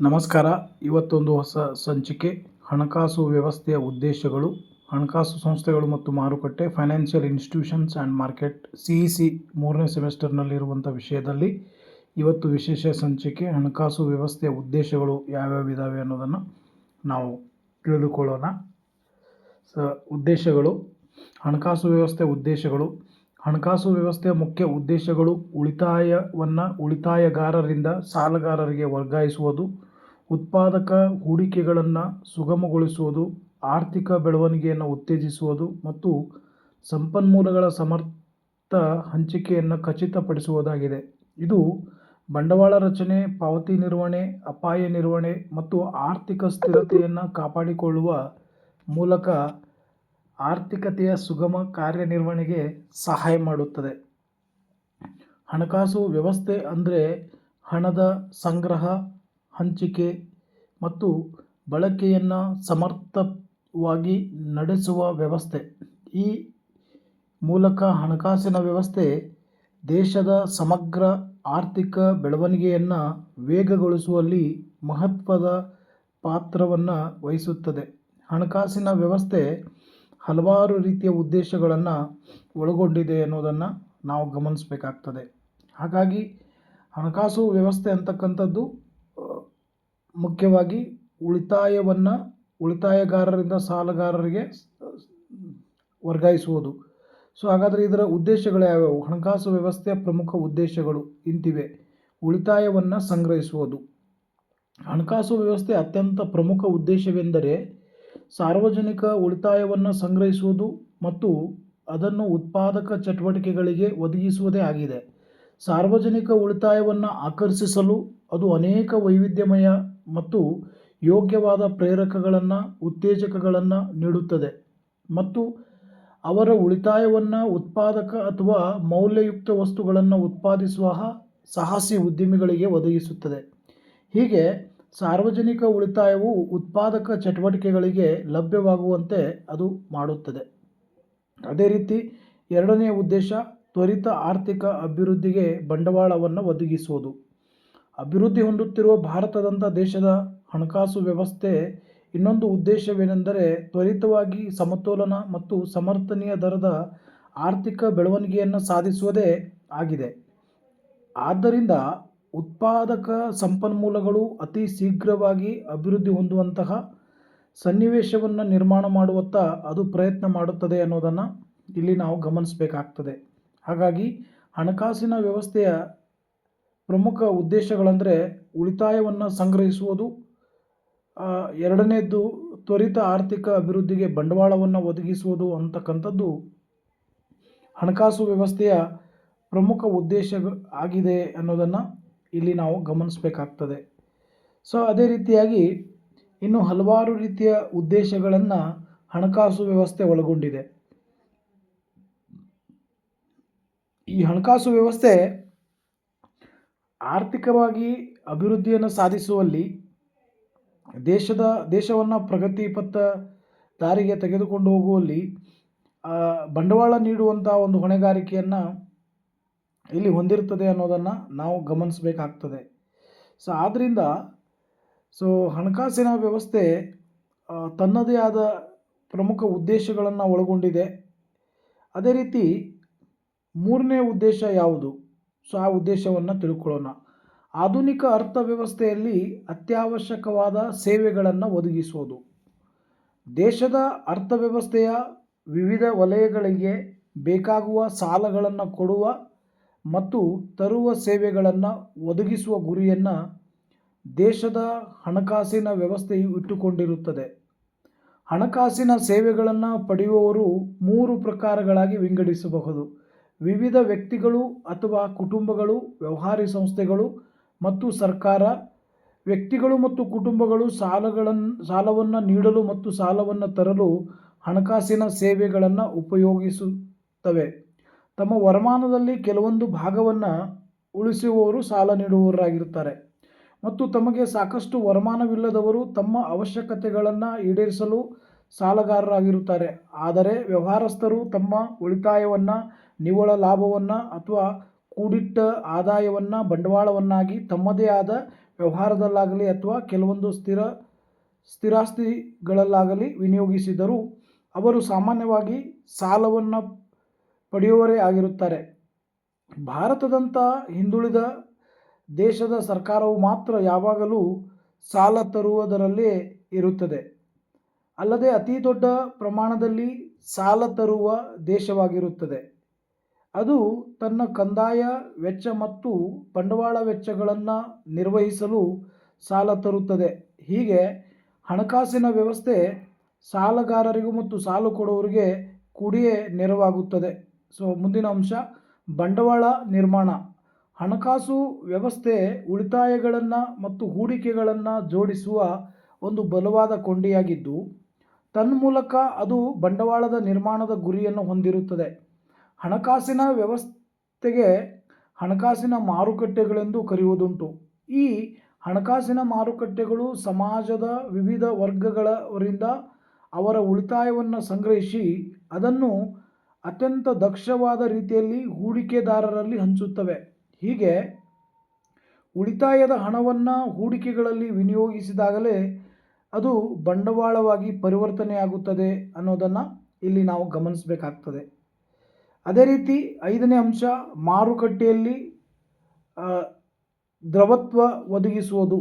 ನಮಸ್ಕಾರ. ಇವತ್ತೊಂದು ಹೊಸ ಸಂಚಿಕೆ, ಹಣಕಾಸು ವ್ಯವಸ್ಥೆಯ ಉದ್ದೇಶಗಳು, ಹಣಕಾಸು ಸಂಸ್ಥೆಗಳು ಮತ್ತು ಮಾರುಕಟ್ಟೆ, financial institutions and market, C E C ಮೂರನೇ ಸೆಮಿಸ್ಟರ್ನಲ್ಲಿರುವಂಥ ವಿಷಯದಲ್ಲಿ ಇವತ್ತು ವಿಶೇಷ ಸಂಚಿಕೆ, ಹಣಕಾಸು ವ್ಯವಸ್ಥೆಯ ಉದ್ದೇಶಗಳು ಯಾವ್ಯಾವ ಇದ್ದಾವೆ ಅನ್ನೋದನ್ನು ನಾವು ತಿಳಿದುಕೊಳ್ಳೋಣ. ಸ, ಉದ್ದೇಶಗಳು, ಹಣಕಾಸು ವ್ಯವಸ್ಥೆಯ ಉದ್ದೇಶಗಳು, ಹಣಕಾಸು ವ್ಯವಸ್ಥೆಯ ಮುಖ್ಯ ಉದ್ದೇಶಗಳು ಉಳಿತಾಯವನ್ನು ಉಳಿತಾಯಗಾರರಿಂದ ಸಾಲಗಾರರಿಗೆ ವರ್ಗಾಯಿಸುವುದು ಉತ್ಪಾದಕ ಹೂಡಿಕೆಗಳನ್ನ ಸುಗಮಗೊಳಿಸುವುದು, ಆರ್ಥಿಕ ಬೆಳವಣಿಗೆಯನ್ನು ಉತ್ತೇಜಿಸುವುದು ಮತ್ತು ಸಂಪನ್ಮೂಲಗಳ ಸಮರ್ಥ ಹಂಚಿಕೆಯನ್ನು ಖಚಿತಪಡಿಸುವುದಾಗಿದೆ. ಇದು ಬಂಡವಾಳ ರಚನೆ, ಪಾವತಿ ನಿರ್ವಹಣೆ, ಅಪಾಯ ನಿರ್ವಹಣೆ ಮತ್ತು ಆರ್ಥಿಕ ಸ್ಥಿರತೆಯನ್ನು ಕಾಪಾಡಿಕೊಳ್ಳುವ ಮೂಲಕ ಆರ್ಥಿಕತೆಯ ಸುಗಮ ಕಾರ್ಯನಿರ್ವಹಣೆಗೆ ಸಹಾಯ ಮಾಡುತ್ತದೆ. ಹಣಕಾಸು ವ್ಯವಸ್ಥೆ ಅಂದರೆ ಹಣದ ಸಂಗ್ರಹ ಹಂಚಿಕೆ ಮತ್ತು ಬಳಕೆಯನ್ನು ಸಮರ್ಥವಾಗಿ ನಡೆಸುವ ವ್ಯವಸ್ಥೆ. ಈ ಮೂಲಕ ಹಣಕಾಸಿನ ವ್ಯವಸ್ಥೆ ದೇಶದ ಸಮಗ್ರ ಆರ್ಥಿಕ ಬೆಳವಣಿಗೆಯನ್ನು ವೇಗಗೊಳಿಸುವಲ್ಲಿ ಮಹತ್ವದ ಪಾತ್ರವನ್ನು ವಹಿಸುತ್ತದೆ. ಹಣಕಾಸಿನ ವ್ಯವಸ್ಥೆ ಹಲವಾರು ರೀತಿಯ ಉದ್ದೇಶಗಳನ್ನು ಒಳಗೊಂಡಿದೆ ಅನ್ನೋದನ್ನು ನಾವು ಗಮನಿಸಬೇಕಾಗ್ತದೆ. ಹಾಗಾಗಿ ಹಣಕಾಸು ವ್ಯವಸ್ಥೆ ಅಂತಕ್ಕಂಥದ್ದು ಮುಖ್ಯವಾಗಿ ಉಳಿತಾಯವನ್ನು ಉಳಿತಾಯಗಾರರಿಂದ ಸಾಲಗಾರರಿಗೆ ವರ್ಗಾಯಿಸುವುದು. ಸೊ, ಹಾಗಾದರೆ ಇದರ ಉದ್ದೇಶಗಳು ಯಾವ್ಯಾವು? ಹಣಕಾಸು ವ್ಯವಸ್ಥೆಯ ಪ್ರಮುಖ ಉದ್ದೇಶಗಳು ಇಂತಿವೆ. ಉಳಿತಾಯವನ್ನು ಸಂಗ್ರಹಿಸುವುದು. ಹಣಕಾಸು ವ್ಯವಸ್ಥೆ ಅತ್ಯಂತ ಪ್ರಮುಖ ಉದ್ದೇಶವೆಂದರೆ ಸಾರ್ವಜನಿಕ ಉಳಿತಾಯವನ್ನು ಸಂಗ್ರಹಿಸುವುದು ಮತ್ತು ಅದನ್ನು ಉತ್ಪಾದಕ ಚಟುವಟಿಕೆಗಳಿಗೆ ಒದಗಿಸುವುದೇ ಆಗಿದೆ. ಸಾರ್ವಜನಿಕ ಉಳಿತಾಯವನ್ನು ಆಕರ್ಷಿಸಲು ಅದು ಅನೇಕ ವೈವಿಧ್ಯಮಯ ಮತ್ತು ಯೋಗ್ಯವಾದ ಪ್ರೇರಕಗಳನ್ನು, ಉತ್ತೇಜಕಗಳನ್ನು ನೀಡುತ್ತದೆ. ಮತ್ತು ಅವರ ಉಳಿತಾಯವನ್ನು ಉತ್ಪಾದಕ ಅಥವಾ ಮೌಲ್ಯಯುಕ್ತ ವಸ್ತುಗಳನ್ನು ಉತ್ಪಾದಿಸುವ ಸಾಹಸಿ ಉದ್ಯಮಿಗಳಿಗೆ ಒದಗಿಸುತ್ತದೆ. ಹೀಗೆ ಸಾರ್ವಜನಿಕ ಉಳಿತಾಯವು ಉತ್ಪಾದಕ ಚಟುವಟಿಕೆಗಳಿಗೆ ಲಭ್ಯವಾಗುವಂತೆ ಅದು ಮಾಡುತ್ತದೆ. ಅದೇ ರೀತಿ ಎರಡನೆಯ ಉದ್ದೇಶ ತ್ವರಿತ ಆರ್ಥಿಕ ಅಭಿವೃದ್ಧಿಗೆ ಬಂಡವಾಳವನ್ನು ಒದಗಿಸುವುದು. ಅಭಿವೃದ್ಧಿ ಹೊಂದುತ್ತಿರುವ ಭಾರತದಂಥ ದೇಶದ ಹಣಕಾಸು ವ್ಯವಸ್ಥೆ ಇನ್ನೊಂದು ಉದ್ದೇಶವೇನೆಂದರೆ ತ್ವರಿತವಾಗಿ ಸಮತೋಲನ ಮತ್ತು ಸಮರ್ಥನೀಯ ದರದ ಆರ್ಥಿಕ ಬೆಳವಣಿಗೆಯನ್ನು ಸಾಧಿಸುವುದೇ ಆಗಿದೆ. ಆದ್ದರಿಂದ ಉತ್ಪಾದಕ ಸಂಪನ್ಮೂಲಗಳು ಅತಿ ಶೀಘ್ರವಾಗಿ ಅಭಿವೃದ್ಧಿ ಹೊಂದುವಂತಹ ಸನ್ನಿವೇಶವನ್ನು ನಿರ್ಮಾಣ ಮಾಡುವತ್ತ ಅದು ಪ್ರಯತ್ನ ಮಾಡುತ್ತದೆ ಅನ್ನೋದನ್ನು ಇಲ್ಲಿ ನಾವು ಗಮನಿಸಬೇಕಾಗ್ತದೆ. ಹಾಗಾಗಿ ಹಣಕಾಸಿನ ವ್ಯವಸ್ಥೆಯ ಪ್ರಮುಖ ಉದ್ದೇಶಗಳಂದರೆ ಉಳಿತಾಯವನ್ನು ಸಂಗ್ರಹಿಸುವುದು ಎರಡನೇದ್ದು ತ್ವರಿತ ಆರ್ಥಿಕ ಅಭಿವೃದ್ಧಿಗೆ ಬಂಡವಾಳವನ್ನು ಒದಗಿಸುವುದು ಅಂತಕ್ಕಂಥದ್ದು ಹಣಕಾಸು ವ್ಯವಸ್ಥೆಯ ಪ್ರಮುಖ ಉದ್ದೇಶ ಆಗಿದೆ ಅನ್ನೋದನ್ನು ಇಲ್ಲಿ ನಾವು ಗಮನಿಸಬೇಕಾಗ್ತದೆ. ಸೊ ಅದೇ ರೀತಿಯಾಗಿ ಇನ್ನು ಹಲವಾರು ರೀತಿಯ ಉದ್ದೇಶಗಳನ್ನು ಹಣಕಾಸು ವ್ಯವಸ್ಥೆ ಒಳಗೊಂಡಿದೆ. ಈ ಹಣಕಾಸು ವ್ಯವಸ್ಥೆ ಆರ್ಥಿಕವಾಗಿ ಅಭಿವೃದ್ಧಿಯನ್ನು ಸಾಧಿಸುವಲ್ಲಿ ದೇಶದ, ದೇಶವನ್ನು ಪ್ರಗತಿ ಪಥ ದಾರಿಗೆ ತೆಗೆದುಕೊಂಡು ಹೋಗುವಲ್ಲಿ ಬಂಡವಾಳ ನೀಡುವಂಥ ಒಂದು ಹೊಣೆಗಾರಿಕೆಯನ್ನು ಇಲ್ಲಿ ಹೊಂದಿರ್ತದೆ ಅನ್ನೋದನ್ನು ನಾವು ಗಮನಿಸಬೇಕಾಗ್ತದೆ. ಸೊ ಆದ್ದರಿಂದ ಸೊ ಹಣಕಾಸಿನ ವ್ಯವಸ್ಥೆ ತನ್ನದೇ ಆದ ಪ್ರಮುಖ ಉದ್ದೇಶಗಳನ್ನು ಒಳಗೊಂಡಿದೆ. ಅದೇ ರೀತಿ, ಮೂರನೇ ಉದ್ದೇಶ ಯಾವುದು? ಸೊ ಆ ಉದ್ದೇಶವನ್ನು ತಿಳ್ಕೊಳ್ಳೋಣ. ಆಧುನಿಕ ಅರ್ಥವ್ಯವಸ್ಥೆಯಲ್ಲಿ ಅತ್ಯವಶ್ಯಕವಾದ ಸೇವೆಗಳನ್ನು ಒದಗಿಸೋದು. ದೇಶದ ಅರ್ಥವ್ಯವಸ್ಥೆಯ ವಿವಿಧ ವಲಯಗಳಿಗೆ ಬೇಕಾಗುವ ಸಾಲಗಳನ್ನು ಕೊಡುವ ಮತ್ತು ತರುವ ಸೇವೆಗಳನ್ನು ಒದಗಿಸುವ ಗುರಿಯನ್ನು ದೇಶದ ಹಣಕಾಸಿನ ವ್ಯವಸ್ಥೆಯು ಇಟ್ಟುಕೊಂಡಿರುತ್ತದೆ. ಹಣಕಾಸಿನ ಸೇವೆಗಳನ್ನು ಪಡೆಯುವವರು ಮೂರು ಪ್ರಕಾರಗಳಾಗಿ ವಿಂಗಡಿಸಬಹುದು. ವಿವಿಧ ವ್ಯಕ್ತಿಗಳು ಅಥವಾ ಕುಟುಂಬಗಳು, ವ್ಯವಹಾರಿ ಸಂಸ್ಥೆಗಳು ಮತ್ತು ಸರ್ಕಾರ, ವ್ಯಕ್ತಿಗಳು ಮತ್ತು ಕುಟುಂಬಗಳು ಸಾಲಗಳನ್ನು ಸಾಲವನ್ನು ನೀಡಲು ಮತ್ತು ಸಾಲವನ್ನು ತರಲು ಹಣಕಾಸಿನ ಸೇವೆಗಳನ್ನು ಉಪಯೋಗಿಸುತ್ತವೆ. ತಮ್ಮ ವರಮಾನದಲ್ಲಿ ಕೆಲವೊಂದು ಭಾಗವನ್ನು ಉಳಿಸುವವರು ಸಾಲ ನೀಡುವವರಾಗಿರುತ್ತಾರೆ ಮತ್ತು ತಮಗೆ ಸಾಕಷ್ಟು ವರಮಾನವಿಲ್ಲದವರು ತಮ್ಮ ಅವಶ್ಯಕತೆಗಳನ್ನು ಈಡೇರಿಸಲು ಸಾಲಗಾರರಾಗಿರುತ್ತಾರೆ. ಆದರೆ ವ್ಯವಹಾರಸ್ಥರು ತಮ್ಮ ಉಳಿತಾಯವನ್ನು ನಿವ್ವಳ ಲಾಭವನ್ನು ಅಥವಾ ಕೂಡಿಟ್ಟ ಆದಾಯವನ್ನು ಬಂಡವಾಳವನ್ನಾಗಿ ತಮ್ಮದೇ ಆದ ವ್ಯವಹಾರದಲ್ಲಾಗಲಿ ಅಥವಾ ಕೆಲವೊಂದು ಸ್ಥಿರ, ಸ್ಥಿರಾಸ್ತಿಗಳಲ್ಲಾಗಲಿ ವಿನಿಯೋಗಿಸಿದರು ಅವರು ಸಾಮಾನ್ಯವಾಗಿ ಸಾಲವನ್ನು ಪಡೆಯುವರೇ ಆಗಿರುತ್ತಾರೆ. ಭಾರತದಂಥ ಹಿಂದುಳಿದ ದೇಶದ ಸರ್ಕಾರವು ಮಾತ್ರ ಯಾವಾಗಲೂ ಸಾಲ ತರುವುದರಲ್ಲೇ ಇರುತ್ತದೆ. ಅಲ್ಲದೆ ಅತಿ ದೊಡ್ಡ ಪ್ರಮಾಣದಲ್ಲಿ ಸಾಲ ತರುವ ದೇಶವಾಗಿರುತ್ತದೆ. ಅದು ತನ್ನ ಕಂದಾಯ ವೆಚ್ಚ ಮತ್ತು ಬಂಡವಾಳ ವೆಚ್ಚಗಳನ್ನು ನಿರ್ವಹಿಸಲು ಸಾಲ ತರುತ್ತದೆ. ಹೀಗೆ ಹಣಕಾಸಿನ ವ್ಯವಸ್ಥೆ ಸಾಲಗಾರರಿಗೂ ಮತ್ತು ಸಾಲ ಕೊಡುವವರಿಗೆ ಕೂಡಿಯೇ ನೆರವಾಗುತ್ತದೆ. ಸೊ ಮುಂದಿನ ಅಂಶ, ಬಂಡವಾಳ ನಿರ್ಮಾಣ. ಹಣಕಾಸು ವ್ಯವಸ್ಥೆ ಉಳಿತಾಯಗಳನ್ನು ಮತ್ತು ಹೂಡಿಕೆಗಳನ್ನು ಜೋಡಿಸುವ ಒಂದು ಬಲವಾದ ಕೊಂಡಿಯಾಗಿದ್ದು, ತನ್ಮೂಲಕ ಅದು ಬಂಡವಾಳದ ನಿರ್ಮಾಣದ ಗುರಿಯನ್ನು ಹೊಂದಿರುತ್ತದೆ. ಹಣಕಾಸಿನ ವ್ಯವಸ್ಥೆಗೆ ಹಣಕಾಸಿನ ಮಾರುಕಟ್ಟೆಗಳೆಂದು ಕರೆಯುವುದುಂಟು. ಈ ಹಣಕಾಸಿನ ಮಾರುಕಟ್ಟೆಗಳು ಸಮಾಜದ ವಿವಿಧ ವರ್ಗಗಳವರಿಂದ ಅವರ ಉಳಿತಾಯವನ್ನು ಸಂಗ್ರಹಿಸಿ ಅದನ್ನು ಅತ್ಯಂತ ದಕ್ಷವಾದ ರೀತಿಯಲ್ಲಿ ಹೂಡಿಕೆದಾರರಲ್ಲಿ ಹಂಚುತ್ತವೆ. ಹೀಗೆ ಉಳಿತಾಯದ ಹಣವನ್ನು ಹೂಡಿಕೆಗಳಲ್ಲಿ ವಿನಿಯೋಗಿಸಿದಾಗಲೇ ಅದು ಬಂಡವಾಳವಾಗಿ ಪರಿವರ್ತನೆಯಾಗುತ್ತದೆ ಅನ್ನೋದನ್ನು ಇಲ್ಲಿ ನಾವು ಗಮನಿಸಬೇಕಾಗ್ತದೆ. ಅದೇ ರೀತಿ ಐದನೇ ಅಂಶ, ಮಾರುಕಟ್ಟೆಯಲ್ಲಿ ದ್ರವತ್ವ ಒದಗಿಸುವುದು.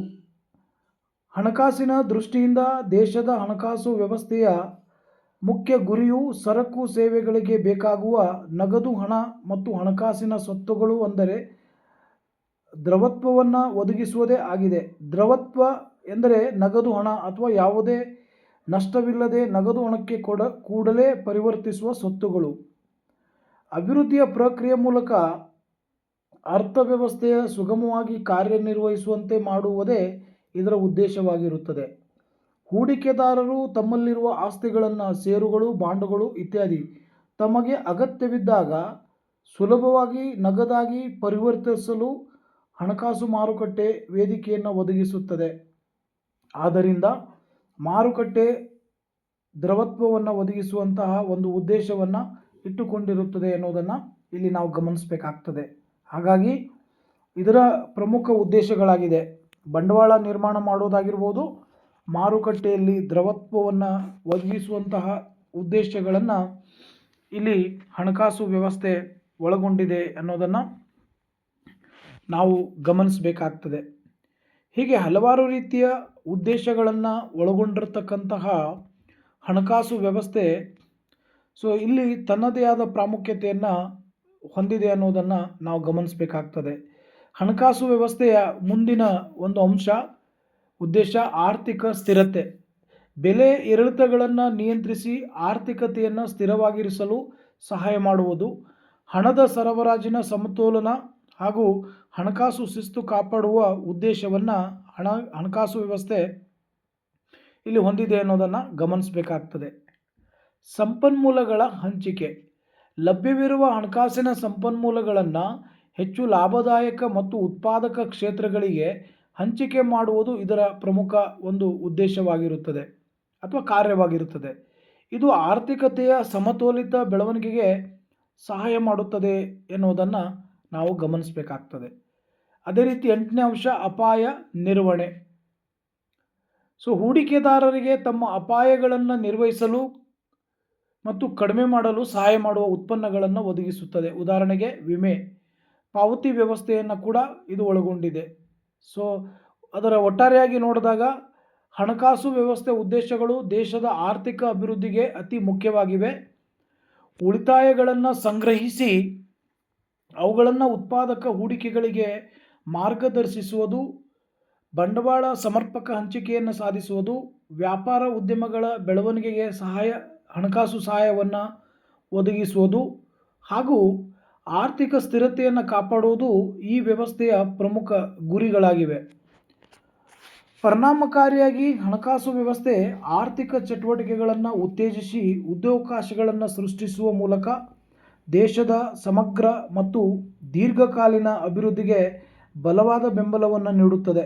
ಹಣಕಾಸಿನ ದೃಷ್ಟಿಯಿಂದ ದೇಶದ ಹಣಕಾಸು ವ್ಯವಸ್ಥೆಯ ಮುಖ್ಯ ಗುರಿಯು ಸರಕು ಸೇವೆಗಳಿಗೆ ಬೇಕಾಗುವ ನಗದು ಹಣ ಮತ್ತು ಹಣಕಾಸಿನ ಸ್ವತ್ತುಗಳು ಅಂದರೆ ದ್ರವತ್ವವನ್ನು ಒದಗಿಸುವುದೇ ಆಗಿದೆ. ದ್ರವತ್ವ ಎಂದರೆ ನಗದು ಹಣ ಅಥವಾ ಯಾವುದೇ ನಷ್ಟವಿಲ್ಲದೆ ನಗದು ಹಣಕ್ಕೆ ಕೊಡ, ಕೂಡಲೇ ಪರಿವರ್ತಿಸುವ ಸ್ವತ್ತುಗಳು. ಅಭಿವೃದ್ಧಿಯ ಪ್ರಕ್ರಿಯೆ ಮೂಲಕ ಅರ್ಥವ್ಯವಸ್ಥೆಯ ಸುಗಮವಾಗಿ ಕಾರ್ಯನಿರ್ವಹಿಸುವಂತೆ ಮಾಡುವುದೇ ಇದರ ಉದ್ದೇಶವಾಗಿರುತ್ತದೆ. ಹೂಡಿಕೆದಾರರು ತಮ್ಮಲ್ಲಿರುವ ಆಸ್ತಿಗಳನ್ನು ಸೇರುಗಳು ಬಾಂಡುಗಳು ಇತ್ಯಾದಿ ತಮಗೆ ಅಗತ್ಯವಿದ್ದಾಗ ಸುಲಭವಾಗಿ ನಗದಾಗಿ ಪರಿವರ್ತಿಸಲು ಹಣಕಾಸು ಮಾರುಕಟ್ಟೆ ವೇದಿಕೆಯನ್ನು ಒದಗಿಸುತ್ತದೆ. ಆದ್ದರಿಂದ ಮಾರುಕಟ್ಟೆ ದ್ರವತ್ವವನ್ನು ಒದಗಿಸುವಂತಹ ಒಂದು ಉದ್ದೇಶವನ್ನು ಇಟ್ಟುಕೊಂಡಿರುತ್ತದೆ ಎನ್ನುವುದನ್ನು ಇಲ್ಲಿ ನಾವು ಗಮನಿಸಬೇಕಾಗ್ತದೆ. ಹಾಗಾಗಿ ಇದರ ಪ್ರಮುಖ ಉದ್ದೇಶಗಳಾಗಿದೆ. ಬಂಡವಾಳ ನಿರ್ಮಾಣ ಮಾಡೋದಾಗಿರ್ಬೋದು, ಮಾರುಕಟ್ಟೆಯಲ್ಲಿ ದ್ರವತ್ವವನ್ನು ಒದಗಿಸುವಂತಹ ಉದ್ದೇಶಗಳನ್ನು ಇಲ್ಲಿ ಹಣಕಾಸು ವ್ಯವಸ್ಥೆ ಒಳಗೊಂಡಿದೆ ಅನ್ನೋದನ್ನು ನಾವು ಗಮನಿಸಬೇಕಾಗ್ತದೆ. ಹೀಗೆ ಹಲವಾರು ರೀತಿಯ ಉದ್ದೇಶಗಳನ್ನು ಒಳಗೊಂಡಿರತಕ್ಕಂತಹ ಹಣಕಾಸು ವ್ಯವಸ್ಥೆ ಸೊ ಇಲ್ಲಿ ತನ್ನದೇ ಆದ ಪ್ರಾಮುಖ್ಯತೆಯನ್ನು ಹೊಂದಿದೆ ಅನ್ನೋದನ್ನು ನಾವು ಗಮನಿಸಬೇಕಾಗ್ತದೆ. ಹಣಕಾಸು ವ್ಯವಸ್ಥೆಯ ಮುಂದಿನ ಒಂದು ಅಂಶ, ಉದ್ದೇಶ ಆರ್ಥಿಕ ಸ್ಥಿರತೆ. ಬೆಲೆ ಏರಿಳಿತಗಳನ್ನು ನಿಯಂತ್ರಿಸಿ ಆರ್ಥಿಕತೆಯನ್ನು ಸ್ಥಿರವಾಗಿರಿಸಲು ಸಹಾಯ ಮಾಡುವುದು, ಹಣದ ಸರಬರಾಜಿನ ಸಮತೋಲನ ಹಾಗೂ ಹಣಕಾಸು ಶಿಸ್ತು ಕಾಪಾಡುವ ಉದ್ದೇಶವನ್ನು ಹಣ, ಹಣಕಾಸು ವ್ಯವಸ್ಥೆ ಇಲ್ಲಿ ಹೊಂದಿದೆ ಅನ್ನೋದನ್ನು ಗಮನಿಸಬೇಕಾಗ್ತದೆ. ಸಂಪನ್ಮೂಲಗಳ ಹಂಚಿಕೆ. ಲಭ್ಯವಿರುವ ಹಣಕಾಸಿನ ಸಂಪನ್ಮೂಲಗಳನ್ನು ಹೆಚ್ಚು ಲಾಭದಾಯಕ ಮತ್ತು ಉತ್ಪಾದಕ ಕ್ಷೇತ್ರಗಳಿಗೆ ಹಂಚಿಕೆ ಮಾಡುವುದು ಇದರ ಪ್ರಮುಖ ಒಂದು ಉದ್ದೇಶವಾಗಿರುತ್ತದೆ ಅಥವಾ ಕಾರ್ಯವಾಗಿರುತ್ತದೆ. ಇದು ಆರ್ಥಿಕತೆಯ ಸಮತೋಲಿತ ಬೆಳವಣಿಗೆಗೆ ಸಹಾಯ ಮಾಡುತ್ತದೆ ಎನ್ನುವುದನ್ನು ನಾವು ಗಮನಿಸಬೇಕಾಗ್ತದೆ. ಅದೇ ರೀತಿ ಎಂಟನೇ ಅಂಶ, ಅಪಾಯ ನಿರ್ವಹಣೆ. ಸೊ, ಹೂಡಿಕೆದಾರರಿಗೆ ತಮ್ಮ ಅಪಾಯಗಳನ್ನು ನಿರ್ವಹಿಸಲು ಮತ್ತು ಕಡಿಮೆ ಮಾಡಲು ಸಹಾಯ ಮಾಡುವ ಉತ್ಪನ್ನಗಳನ್ನು ಒದಗಿಸುತ್ತದೆ. ಉದಾಹರಣೆಗೆ ವಿಮೆ. ಪಾವತಿ ವ್ಯವಸ್ಥೆಯನ್ನು ಕೂಡ ಇದು ಒಳಗೊಂಡಿದೆ. ಸೊ ಅದರ ಒಟ್ಟಾರೆಯಾಗಿ ನೋಡಿದಾಗ ಹಣಕಾಸು ವ್ಯವಸ್ಥೆ ಉದ್ದೇಶಗಳು ದೇಶದ ಆರ್ಥಿಕ ಅಭಿವೃದ್ಧಿಗೆ ಅತಿ ಮುಖ್ಯವಾಗಿವೆ. ಉಳಿತಾಯಗಳನ್ನು ಸಂಗ್ರಹಿಸಿ ಅವುಗಳನ್ನು ಉತ್ಪಾದಕ ಹೂಡಿಕೆಗಳಿಗೆ ಮಾರ್ಗದರ್ಶಿಸುವುದು, ಬಂಡವಾಳ ಸಮರ್ಪಕ ಹಂಚಿಕೆಯನ್ನು ಸಾಧಿಸುವುದು, ವ್ಯಾಪಾರ ಉದ್ಯಮಗಳ ಬೆಳವಣಿಗೆಗೆ ಸಹಾಯ ಹಣಕಾಸು ಸಹಾಯವನ್ನು ಒದಗಿಸುವುದು ಹಾಗೂ ಆರ್ಥಿಕ ಸ್ಥಿರತೆಯನ್ನು ಕಾಪಾಡುವುದು ಈ ವ್ಯವಸ್ಥೆಯ ಪ್ರಮುಖ ಗುರಿಗಳಾಗಿವೆ. ಪರಿಣಾಮಕಾರಿಯಾಗಿ ಹಣಕಾಸು ವ್ಯವಸ್ಥೆ ಆರ್ಥಿಕ ಚಟುವಟಿಕೆಗಳನ್ನು ಉತ್ತೇಜಿಸಿ ಉದ್ಯೋಗಾವಕಾಶಗಳನ್ನು ಸೃಷ್ಟಿಸುವ ಮೂಲಕ ದೇಶದ ಸಮಗ್ರ ಮತ್ತು ದೀರ್ಘಕಾಲೀನ ಅಭಿವೃದ್ಧಿಗೆ ಬಲವಾದ ಬೆಂಬಲವನ್ನು ನೀಡುತ್ತದೆ.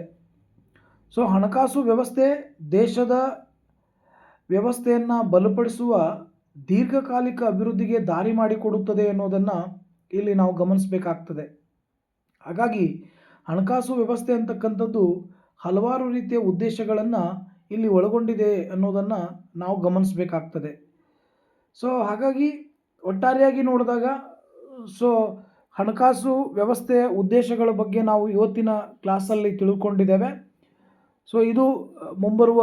ಸೊ ಹಣಕಾಸು ವ್ಯವಸ್ಥೆ ದೇಶದ ವ್ಯವಸ್ಥೆಯನ್ನು ಬಲಪಡಿಸುವ ದೀರ್ಘಕಾಲಿಕ ಅಭಿವೃದ್ಧಿಗೆ ದಾರಿ ಮಾಡಿಕೊಡುತ್ತದೆ ಅನ್ನೋದನ್ನು ಇಲ್ಲಿ ನಾವು ಗಮನಿಸಬೇಕಾಗ್ತದೆ. ಹಾಗಾಗಿ ಹಣಕಾಸು ವ್ಯವಸ್ಥೆ ಅಂತಕ್ಕಂಥದ್ದು ಹಲವಾರು ರೀತಿಯ ಉದ್ದೇಶಗಳನ್ನು ಇಲ್ಲಿ ಒಳಗೊಂಡಿದೆ ಅನ್ನೋದನ್ನು ನಾವು ಗಮನಿಸಬೇಕಾಗ್ತದೆ. ಸೊ ಹಾಗಾಗಿ ಒಟ್ಟಾರೆಯಾಗಿ ನೋಡಿದಾಗ ಸೊ ಹಣಕಾಸು ವ್ಯವಸ್ಥೆಯ ಉದ್ದೇಶಗಳ ಬಗ್ಗೆ ನಾವು ಇವತ್ತಿನ ಕ್ಲಾಸಲ್ಲಿ ತಿಳ್ಕೊಂಡಿದ್ದೇವೆ. ಸೊ ಇದು ಮುಂಬರುವ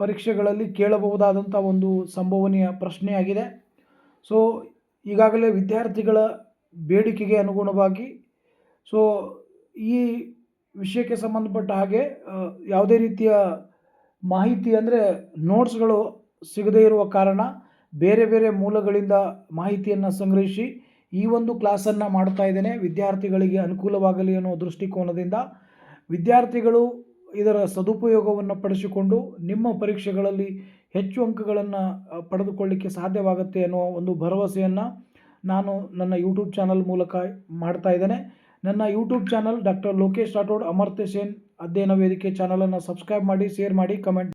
ಪರೀಕ್ಷೆಗಳಲ್ಲಿ ಕೇಳಬಹುದಾದಂಥ ಒಂದು ಸಂಭವನೀಯ ಪ್ರಶ್ನೆಯಾಗಿದೆ. ಸೊ ಈಗಾಗಲೇ ವಿದ್ಯಾರ್ಥಿಗಳ ಬೇಡಿಕೆಗೆ ಅನುಗುಣವಾಗಿ ಸೊ ಈ ವಿಷಯಕ್ಕೆ ಸಂಬಂಧಪಟ್ಟ ಹಾಗೆ ಯಾವುದೇ ರೀತಿಯ ಮಾಹಿತಿ ಅಂದರೆ ನೋಟ್ಸ್ಗಳು ಸಿಗದೇ ಇರುವ ಕಾರಣ ಬೇರೆ ಬೇರೆ ಮೂಲಗಳಿಂದ ಮಾಹಿತಿಯನ್ನು ಸಂಗ್ರಹಿಸಿ ಈ ಒಂದು ಕ್ಲಾಸನ್ನು ಮಾಡ್ತಾ ಇದ್ದೇನೆ. ವಿದ್ಯಾರ್ಥಿಗಳಿಗೆ ಅನುಕೂಲವಾಗಲಿ ಅನ್ನೋ ದೃಷ್ಟಿಕೋನದಿಂದ ವಿದ್ಯಾರ್ಥಿಗಳು ಇದರ ಸದುಪಯೋಗವನ್ನು ಪಡಿಸಿಕೊಂಡು ನಿಮ್ಮ ಪರೀಕ್ಷೆಗಳಲ್ಲಿ ಹೆಚ್ಚು ಅಂಕಗಳನ್ನು ಪಡೆದುಕೊಳ್ಳಿಕ್ಕೆ ಸಾಧ್ಯವಾಗುತ್ತೆ ಅನ್ನೋ ಒಂದು ಭರವಸೆಯನ್ನು ನಾನು ನನ್ನ ಯೂಟ್ಯೂಬ್ ಚಾನಲ್ ಮೂಲಕ ಮಾಡ್ತಾ ಇದ್ದೇನೆ. ನನ್ನ YouTube channel doctor Lokesh Rathod, Amartya Sen ಅಧ್ಯಯನ ವೇದಿಕೆ ಚಾನಲನ್ನು ಸಬ್ಸ್ಕ್ರೈಬ್ ಮಾಡಿ ಶೇರ್ ಮಾಡಿ ಕಮೆಂಟ್